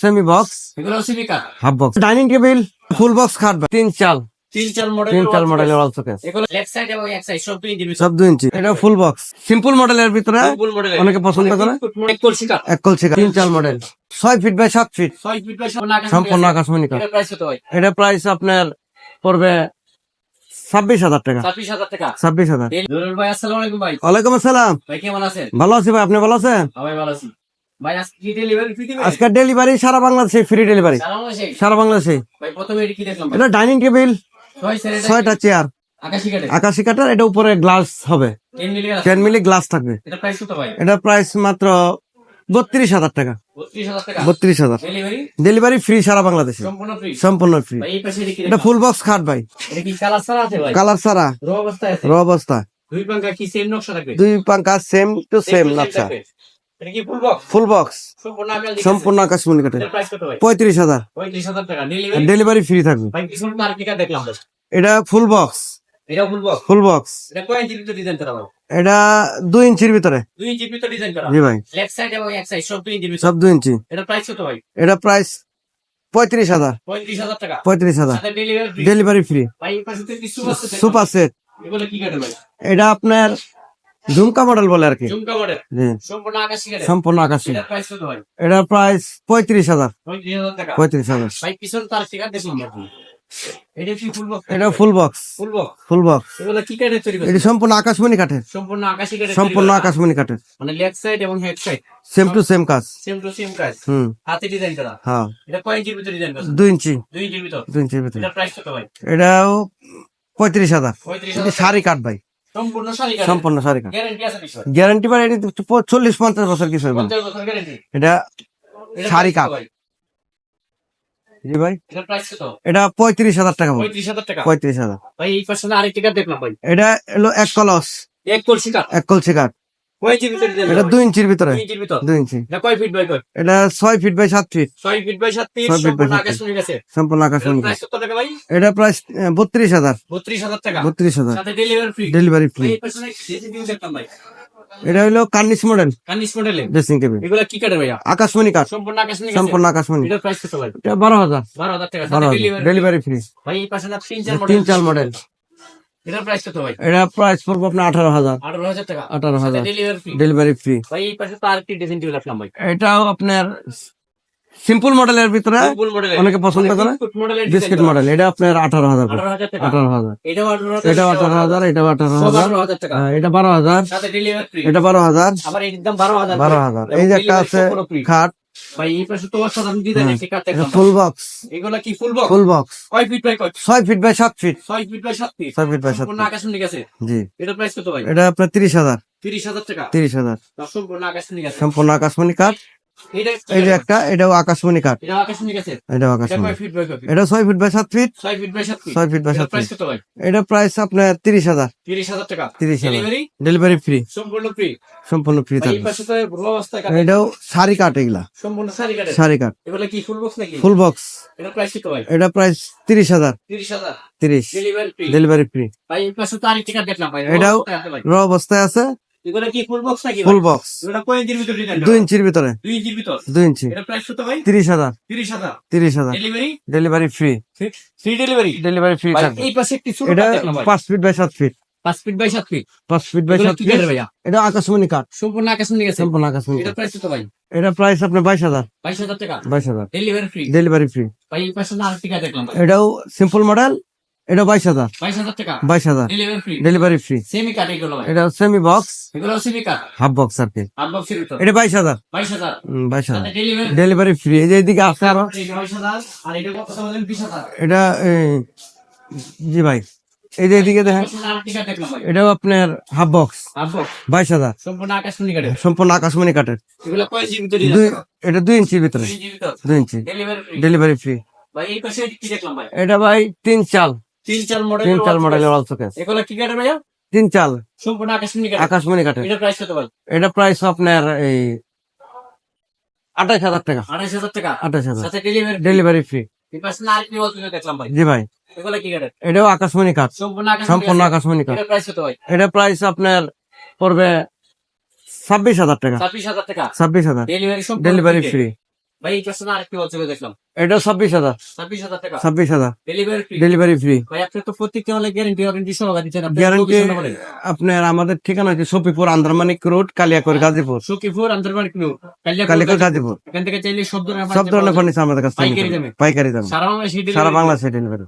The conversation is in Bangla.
সেমি বক্স এগুলো সিবি কার half box dining table full box খাট তিন চাল। তিন মডেল তিন চাল মডেলের অল শোকেস এগুলো লেফট সাইড এবং এক সাইড সব দুই ইঞ্চির সব দুই ইঞ্চি এটা ফুল বক্স সিম্পল মডেলের ভিতরে অনেকে পছন্দ করে এক কলসি এক কলসি তিন চাল মডেল ছয় ফিট বাই সাত ফিট ছয় ফিট বাই সম্পূর্ণ আকাশমণি কাঠ এটা প্রাইস কত হয়? এটা প্রাইস আপনার পড়বে ছাব্বিশ হাজার টাকা। ছাব্বিশ হাজার টাকা। ছাব্বিশ হাজার। ভাই আসসালামু আলাইকুম ভাই। ওয়ালাইকুম আসসালাম। ভাই কেমন আছেন? ভালো আছি ভাই আপনি ভালো আছেন? আমি ভালো আছি। আজকে ডেলিভারি সারা বাংলাদেশে ফ্রি ডেলিভারি সারা বাংলাদেশে? এটি ডাইনিং টেবিল ছয়টা চেয়ার আকাশি কাটে কাটার এটা উপরে গ্লাস হবে। 10 মিলি টেন মিলি গ্লাস থাকবে। এটা প্রাইস মাত্র বত্রিশ হাজার টাকা। বত্রিশ হাজার ডেলিভারি ফ্রি সারা বাংলাদেশে। সম্পূর্ণ ফ্রি এটি ফুল বক্স খাট ভাই। কালার সারা রো অবস্থা দুই পাঙ্কা same to same Same full box সম্পূর্ণ আকাশমণি কাঠের। পঁয়ত্রিশ হাজার। ডেলিভারি ফ্রি থাকবে। এটা ফুল বক্স এটা ফুল বক্স এটা ইঞ্চির ভিতর এটা দুই ইঞ্চির ভিতরে। জি ভাই। সব দুই ইঞ্চি প্রাইস কত ভাই? এটা প্রাইস পঁয়ত্রিশ হাজার। পঁয়ত্রিশ হাজার ডেলিভারি ফ্রি সুপার সেট এটা আপনার ঝুমকা মডেল বলে আর কি। ঝুমকা মডেল সম্পূর্ণ আকাশি সম্পূর্ণ আকাশি। এটা প্রাইস এটা প্রাইস পঁয়ত্রিশ হাজার। পঁয়ত্রিশ হাজার এটা ফুল বক্স এটা ফুল বক্স কি তৈরি সম্পূর্ণ আকাশমণি কাঠের। সম্পূর্ণ আকাশি সম্পূর্ণ আকাশমণি কাঠের। মানে লেফট সাইড এবং head side same to same কাজ। সেম টু সেম কাজ। হুম। হাতে ডিজাইন করা। হ্যাঁ। এটা কয় ইঞ্চির ভিতর ডিজাইন করা দুই ইঞ্চি। দুই ইঞ্চির ভিতর? দুই ইঞ্চির ভিতরে। এটা প্রাইস কত ভাই? এটাও পঁয়ত্রিশ হাজার। পঁয়ত্রিশ হাজার শাড়ি কাঠ ভাই। সম্পূর্ণ সারি কাঠ গ্যারান্টি আছে গ্যারান্টি পারে এটা চল্লিশ পঞ্চাশ বছর কিছু এটা সারি কাঠ। জি ভাই এটা পঁয়ত্রিশ হাজার টাকা পঁয়ত্রিশ হাজার টাকা? পঁয়ত্রিশ হাজার। ভাই এই পাশে না আরেকটি কাঠ দেখলাম ভাই। এটা হলো এক কলস। এক কলসি কাঠ? এক কলসি কাঠ। কয় ইঞ্চির এটা দুই ইঞ্চির ভিতরে। দুই ইঞ্চি। এটা কয় ফিট বাই কয়? এটা ছয় ফিট বাই সাত ফিট ছয় ফিট বাই সাত ফিট সম্পূর্ণ গেছে সম্পূর্ণ আকাশমণি এটা প্রাইস বত্রিশ হাজার। বত্রিশ হাজার টাকা। বত্রিশ হাজার। ডেলিভারি ফ্রি ডেলিভারি এটা হলো মডেল ড্রেসিং টেবিল এগুলা কি কাটে ভাইয়া? আকাশমণি কাঠ। সম্পূর্ণ আকাশ সম্পূর্ণ আকাশমণি। এটার প্রাইস কত ভাই? এটা বারো হাজার। বারো টাকা। বারো সাথে হাজার। ডেলিভারি ফ্রি ভাই এই পাশে না তিন চার মডেল তিন চাল মডেল এটার প্রাইস কত ভাই? এটা প্রাইস পড়বে আপনার আঠারো হাজার। আঠারো হাজার টাকা। আঠারো সাথে হাজার। ডেলিভারি ফ্রি ডেলিভারি ফ্রি ভাই এই পাশে তো আরেকটি ডিজাইন টেবিল রাখলাম ভাই। এটাও আপনার সিম্পল মডেলের ভিতরে ফুল মডেল অনেকে পছন্দ করে। মডেলের বিস্কিট মডেল এটা আপনার আঠারো হাজার আঠারো হাজার টাকা। আঠারো হাজার। এটাও আঠারো হাজার। এটা আঠারো হাজার এটা আঠারো সব হাজার। আঠারো হাজার টাকা। হ্যাঁ, এটা বারো হাজার। সাথে ডেলিভারি ফ্রি এটা বারো হাজার। আবার এর দাম বারো হাজার। বারো হাজার। এই যে একটা আছে খাট। ভাই এই পাশে তো অসাধারণ ডিজাইন একটি কাঠ দেখলাম ফুল বক্স এগুলা কি ফুল বক্স ফুল বক্স কয় ফিট বাই কয় ছয় ফিট বাই সাত ফিট ফিট বাই সাত ফিট বাই আকাশ শুনে গেছে? জি। এটার প্রাইস কত ভাই? এটা আপনার তিরিশ হাজার। তিরিশ হাজার টাকা? তিরিশ হাজার। তার সম্পূর্ণ আকাশ শুনে গেছে। সম্পূর্ণ আকাশমণি কাঠ। এটা এই যে একটা এটাও আকাশমণি কাঠ। এটা এটাও আকাশমণি ছয় ফিট বাই সাত ফিট ছয় ফিট বাই সাত ফিট ছয় ফিট বাই সাত ফিট এটা প্রাইস আপনার তিরিশ হাজার। তিরিশ হাজার টাকা। তিরিশ হাজার। ডেলিভারি ফ্রি সম্পূর্ণ ফ্রি সম্পূর্ণ ফ্রি থাকবে। এটাও শাড়ি কাঠ এগুলা। সম্পূর্ণ সারি কাটে শাড়ি কাঠ। এগুলা কি ফুল বক্স নাকি? ফুল বক্স এটা প্রাইস কত ভাই? এটা প্রাইস তিরিশ হাজার। তিরিশ হাজার। তিরিশ। ডেলিভারি ফ্রি ডেলিভারি ফ্রি ভাই এই পাশে তো আরেকটি কাঠ দেখলাম ভাই। এটাও রো অবস্থায় আছে। ভাই র অবস্থায় আছে এগুলা কি ফুল বক্স নাকি ফুল বক্স এগুলা কয় ইঞ্চির ভিতর ডিজাইন দুই ইঞ্চির ভিতরে। দুই ইঞ্চির ভিতর? দুই ইঞ্চি। এটা প্রাইস কত ভাই? Delivery delivery free free delivery delivery free থাকবে। এই পাশে একটি ছোট এটা feet by feet feet by feet feet by feet এটা আকাশমণি কাঠ সম্পূর্ণ আকাশ নিয়ে সম্পূর্ণ আকাশমণি এটা প্রাইস কত ভাই? এটা প্রাইস আপনার বাইশ হাজার। বাইশ হাজার টাকা? বাইশ হাজার। ডেলিভারি ফ্রি ডেলিভারি ফ্রি ভাই এই পাশে আরেকটি দেখলাম এটাও সিম্পল মডেল এটা বাইশ হাজার। বাইশ হাজার টাকা? বাইশ হাজার। ডেলিভারি ফ্রি সেমি কাঠ এগুলো এটা সেমি বক্স এগুলো সিমি কাঠ হাফ বক্স আর কি। বক্সের ভিতর? এটা বাইশ হাজার। বাইশ হাজার? বাইশ হাজার। ডেলিভারি ফ্রি এই যে এদিকে আছে আরও। এটা বাইশ আর এটা কত বলেন বিশ হাজার। এটা জি ভাই। এই যে এদিকে দেখেন। এটাও আপনার হাফ বক্স বাইশ হাজার। সম্পূর্ণ আকাশ শুনি কাঠের সম্পূর্ণ আকাশমণি কাঠের এটা দুই ইঞ্চির ভিতরে। দুই ইঞ্চি। ডেলিভারি ফ্রি এটা ভাই তিন চাল। তিন চার মডেল তিন চাল মডেলের অল শোকেস এগুলো কি কাঠের ভাইয়া? তিন চাল সম্পূর্ণ আকাশ শুনি আকাশমণি এটা প্রাইস কত ভাই? এটা প্রাইস আপনার এই আঠাশ হাজার টাকা। আঠাশ হাজার টাকা? আঠাশ হাজার। সাথে ডেলিভারি ডেলিভারি ফ্রি জি ভাই। এটাও আকাশমণি কাঠ। সম্পূর্ণ আকাশ আকাশমণি কাঠ। এটা প্রাইস আপনার পড়বে ছাব্বিশ হাজার টাকা। ছাব্বিশ হাজার টাকা। ছাব্বিশ হাজার। ডেলিভারি। ফ্রি ভাই এই কাছে আরেকটি হচ্ছে দেখলাম। এটা ছাব্বিশ হাজার। ছাব্বিশ হাজার টাকা? ছাব্বিশ হাজার। ডেলিভারি ফ্রি ডেলিভারি ফ্রি ভাই তো প্রত্যেকটা হলে গ্যারেন্টি ওয়ারেন্টি সহ গ্যারান্টি। আপনার আমাদের ঠিকানা হচ্ছে সফিপুর আন্দারমানিক রোড কালিয়াকর গাজীপুর। সফিপুর রোড কালিয়াকর গাজীপুর। এখান থেকে চাইলে সব ধরনের সব ধরনের ফার্নিচার আমাদের কাছে পাইকারি দামে? পাইকারি দামে। সারা বাংলাদেশে সারা বাংলাদেশে ডেলিভারি